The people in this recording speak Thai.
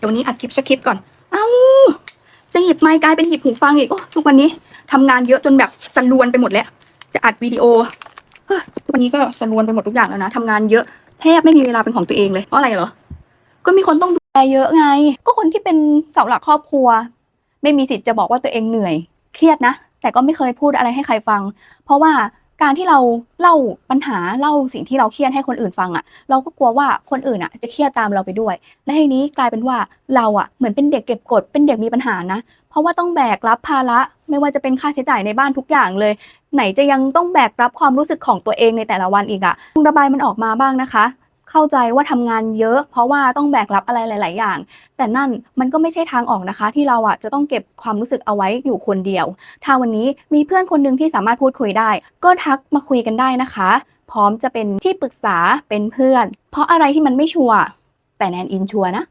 เดี๋ยวนี้อัดคลิปสคริปต์ก่อน เอ้าจะหยิบไมค์กลายเป็นหยิบหูฟังอีกโอ้ทุกวันนี้ทำงานเยอะจนแบบสลวนไปหมดแล้ว จะอัดวิดีโอเฮ้ยทุกวันนี้ก็สลวนไปหมดทุกอย่างแล้วนะทำงานเยอะแทบไม่มีเวลาเป็นของตัวเองเลยเพราะอะไรเหรอ ก็มีคนต้องดูแลเยอะไง ก็คนที่เป็นเสาหลักครอบครัว ไม่มีสิทธิ์จะบอกว่าตัวเองเหนื่อย เครียดนะ แต่ก็ไม่เคยพูดอะไรให้ใครฟัง เพราะว่า การที่เราเล่าปัญหาเล่าสิ่งที่เราเครียดให้คนอื่นฟังอะ่ะ เราก็กลัวว่าคนอื่นอะจะเครียดตามเราไปด้วย และทีนี้กลายเป็นว่าเราอะเหมือนเป็นเด็กเก็บกดเป็นเด็กมีปัญหานะ เพราะว่าต้องแบกรับภาระไม่ว่าจะเป็นค่าใช้จ่ายในบ้านทุกอย่างเลย ไหนจะยังต้องแบกรับความรู้สึกของตัวเองในแต่ละวันอีกอะะระบายมันออกมาบ้างนะคะ เข้าใจว่าทำงานเยอะ เพราะว่าต้องแบกรับอะไรหลาย ๆ อย่าง แต่นั่นมันก็ไม่ใช่ทางออกนะคะ ที่เราอะจะต้องเก็บความรู้สึกเอาไว้อยู่คนเดียว ถ้าวันนี้มีเพื่อนคนหนึ่งที่สามารถพูดคุยได้ ก็ทักมาคุยกันได้นะคะ พร้อมจะเป็นที่ปรึกษาเป็นเพื่อน เพราะอะไรที่มันไม่ชัวร์แต่แนนอินชัวร์นะ